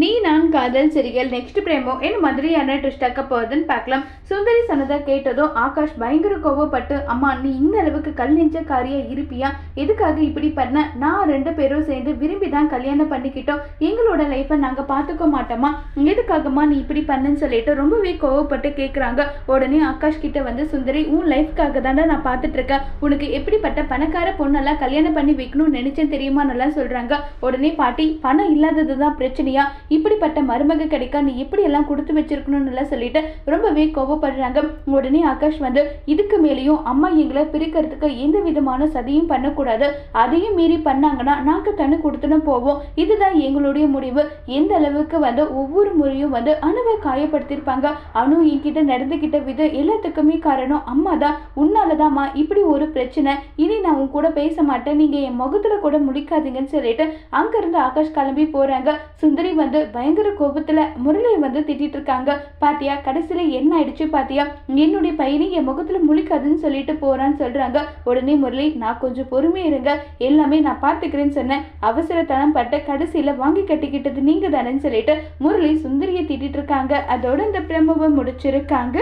நீ நான் காதல் சிறிகள் நெக்ஸ்ட் பிரேமோ என்ன மாதிரியான ட்விஸ்ட் ஆக்க போகுதுன்னு பார்க்கலாம். சுந்தரி சொன்னதை கேட்டதும் ஆகாஷ் பயங்கர கோவப்பட்டு அம்மா நீ இந்த அளவுக்கு கல் நெஞ்ச காரியா இருப்பியா? எதுக்காக இப்படி பண்ண? நான் ரெண்டு பேரும் சேர்ந்து விரும்பி தான் கல்யாணம் பண்ணிக்கிட்டோம். எங்களோட லைஃப்பை நாங்கள் பார்த்துக்க மாட்டோமா? எதுக்காகம்மா நீ இப்படி பண்ணுன்னு சொல்லிட்டு ரொம்பவே கோவப்பட்டு கேட்குறாங்க உடனே ஆகாஷ் கிட்ட வந்து சுந்தரி உன் லைஃப்க்காக தானே நான் பார்த்துட்டு இருக்கேன். உனக்கு எப்படிப்பட்ட பணக்கார பொண்ணெல்லாம் கல்யாணம் பண்ணி வைக்கணும்னு நினைச்சேன் தெரியுமா நல்லா சொல்கிறாங்க உடனே பாட்டி பணம் இல்லாதது தான் பிரச்சனையா? இப்படிப்பட்ட மருமக கிடைக்க நீ எப்படி எல்லாம் கொடுத்து வச்சிருக்கணும்னு எல்லாம் சொல்லிட்டு ரொம்பவே கோவப்படுறாங்க. உடனே ஆகாஷ் வந்து இதுக்கு மேலேயும் அம்மா எங்களை பிரிக்கிறதுக்கு எந்த விதமான சதியும் பண்ணக்கூடாது. அதையும் மீறி பண்ணாங்கன்னா நாங்கள் தனி கொடுத்துன்னு போவோம். இதுதான் எங்களுடைய முடிவு. எந்த அளவுக்கு வந்து ஒவ்வொரு முறையும் வந்து அணுவை காயப்படுத்தியிருப்பாங்க. அணு என்கிட்ட நடந்துகிட்ட விதம் எல்லாத்துக்குமே காரணம் அம்மா தான். உன்னாலதாம்மா இப்படி ஒரு பிரச்சனை. இனி நான் உன் கூட பேச மாட்டேன். நீங்க என் முகத்துல கூட முடிக்காதீங்கன்னு சொல்லிட்டு அங்கிருந்து ஆகாஷ் கிளம்பி போறாங்க. சுந்தரி வந்து வந்து பயங்கர கோபத்துல முரளியை வந்து திட்டிட்டு இருக்காங்க. பாத்தியா கடைசியில என்ன ஆயிடுச்சு பாத்தியா? என்னுடைய பையனை என் முகத்துல முழிக்காதுன்னு சொல்லிட்டு போறான்னு சொல்றாங்க. உடனே முரளி நான் கொஞ்சம் பொறுமையா இருங்க. எல்லாமே நான் பாத்துக்கிறேன்னு சொன்னேன். அவசரத்தனம் பட்டு கடைசியில வாங்கி கட்டிக்கிட்டது நீங்க தானேன்னு சொல்லிட்டு முரளி சுந்தரியை திட்டிட்டு இருக்காங்க. அதோட இந்த பிரம்மவை முடிச்சிருக்காங்க.